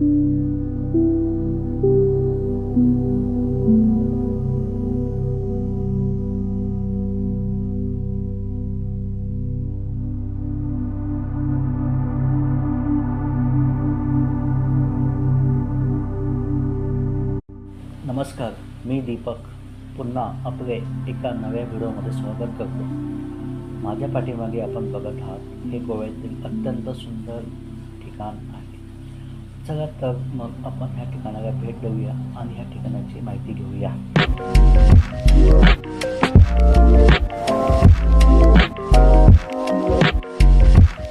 नमस्कार मी दीपक. पुन्हा आपले एका नव्या व्हिडिओमध्ये स्वागत करतो. माझ्या पाठीमागे आपण बघत आहात हे गोव्यातील अत्यंत सुंदर ठिकाण आहे. चला तर मग आपण ह्या ठिकाणाला भेट देऊया आणि ह्या ठिकाणाची माहिती घेऊया.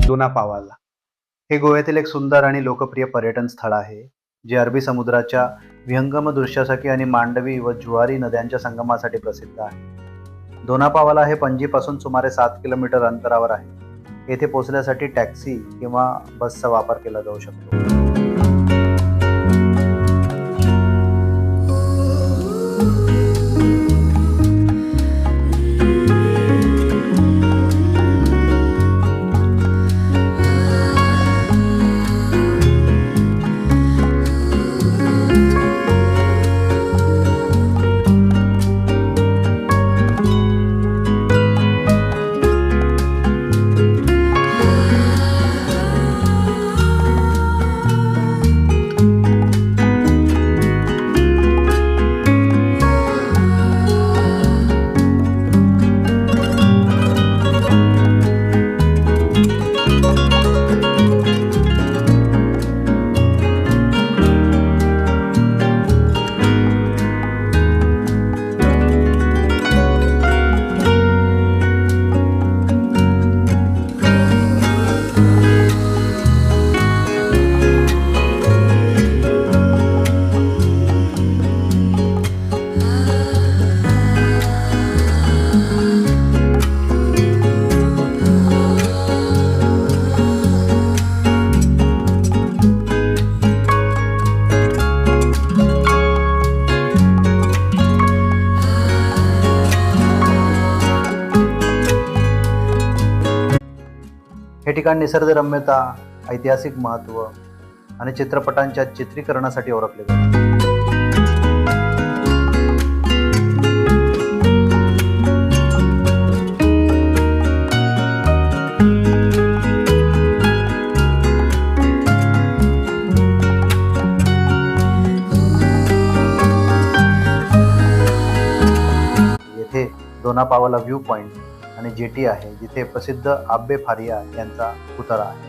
जुना पावाला. हे गोव्यातील एक सुंदर आणि लोकप्रिय पर्यटन स्थळ आहे जे अरबी समुद्राच्या विहंगम दृश्यासाठी आणि मांडवी व जुवारी नद्यांच्या संगमासाठी प्रसिद्ध आहे. दोनापावाला हे पणजीपासून सुमारे सात किलोमीटर अंतरावर आहे. येथे पोहोचण्यासाठी टॅक्सी किंवा बसचा वापर केला जाऊ शकतो. ठिकाण निसर्गरम्यता ऐतिहासिक महत्त्व आणि चित्रपटांच्या चित्रीकरणासाठी ओळखले जाते. येथे दोनापावाला व्ह्यू पॉईंट आणि जेटी आहे जिथे प्रसिद्ध आब्बे फारिया यांचा पुतळा आहे.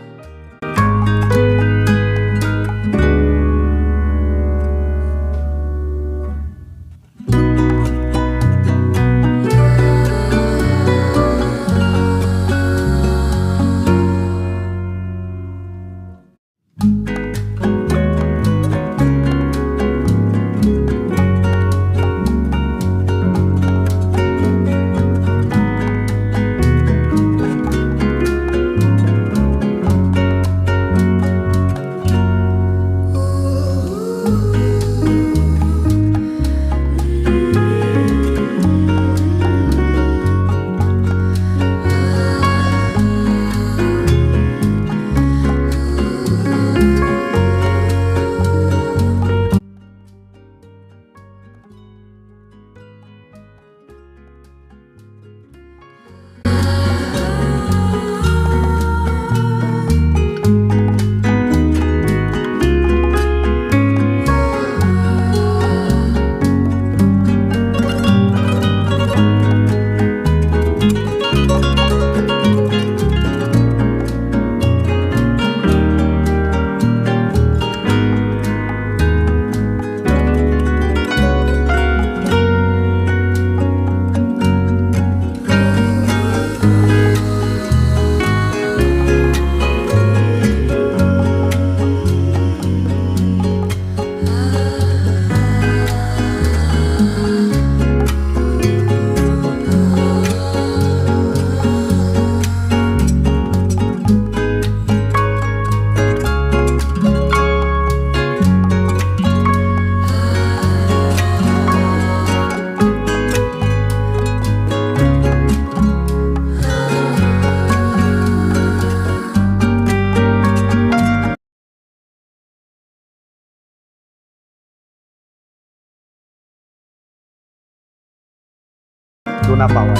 जुना पावाड.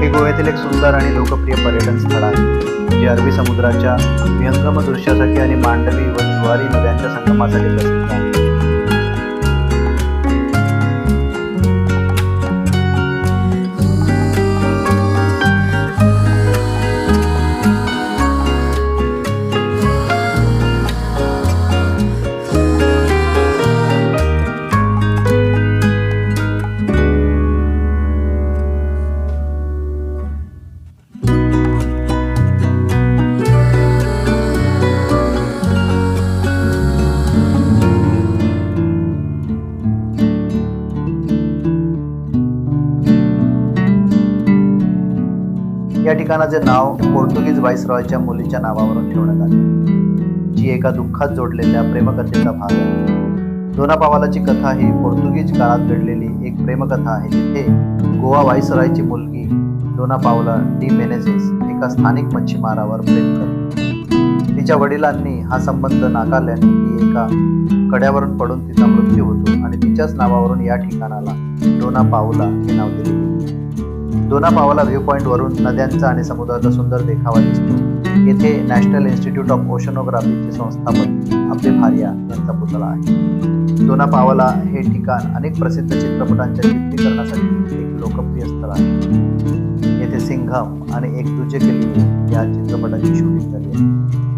हे गोव्यातील एक सुंदर आणि लोकप्रिय पर्यटन स्थळ आहे जे अरबी समुद्राच्या विहंगम दृश्यासाठी आणि मांडवी व ज्वारी नद्यांच्या संगमासाठी प्रसिद्ध आहे. ठिकाणाचे नाव पोर्तुगीज व्हाईसरॉयच्या मुलीच्या नावावरून ठेवण्यात आले. जी एका दुःखात जोडलेल्या प्रेमकथेचा भाग आहे. दोना पावालाची कथा ही पोर्तुगीज काळात घडलेली एक प्रेमकथा आहे जिथे गोवा व्हाईसरॉयची मुलगी दोना पावला डी मेनेझेस एका स्थानिक मच्छीमारावर प्रेम करते. तिच्या वडिलांनी हा संबंध नाकारल्याने ती एका कड्यावरून पडून तिचा मृत्यू होतो आणि तिच्याच नावावरून या ठिकाणाला दोना पावला हे नाव दिले दोना डोना पावला व्ह्यू पॉईंटवरून नद्यांचा आणि समुद्राचा सुंदर देखावा दिसतो. येथे नॅशनल इन्स्टिट्यूट ऑफ ओशनोग्राफीचे संस्थापक अब्दे भारिया यांचा पुतळा आहे. दोना पावला हे ठिकाण अनेक प्रसिद्ध चित्रपटांच्या चित्रीकरणासाठी एक लोकप्रिय स्थळ आहे. येथे सिंघम आणि एक दुजे के लिए या चित्रपटाची शूटिंग झाली आहे.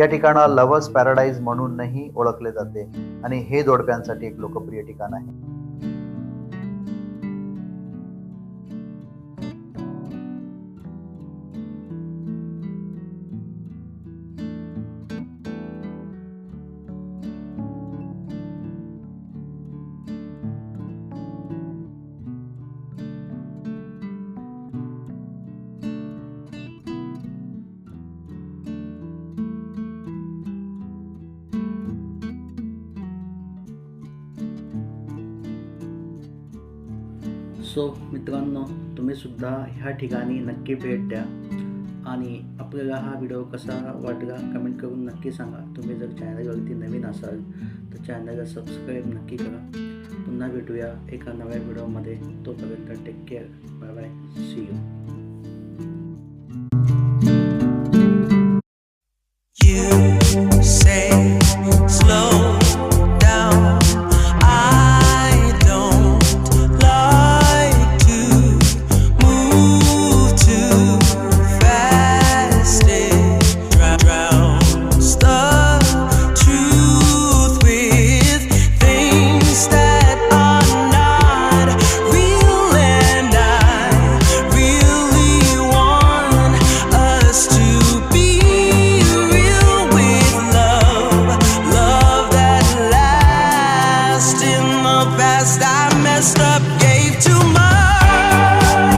या ठिकाणा लव्हर्स पॅराडाईज म्हणूनही ओळखले जाते. आणि हे जोडप्यांसाठी एक लोकप्रिय ठिकाण आहे. सो मित्रांनो तुम्ही सुद्धा ह्या ठिकाणी नक्की भेट द्या. आणि आपल्याला हा व्हिडिओ कसा वाटला कमेंट करून नक्की सांगा. तुम्ही जर चॅनलवरती नवीन असाल तर चॅनलला सबस्क्राईब नक्की करा. पुन्हा भेटूया एका नव्या व्हिडिओमध्ये. तोपर्यंत take care bye bye see you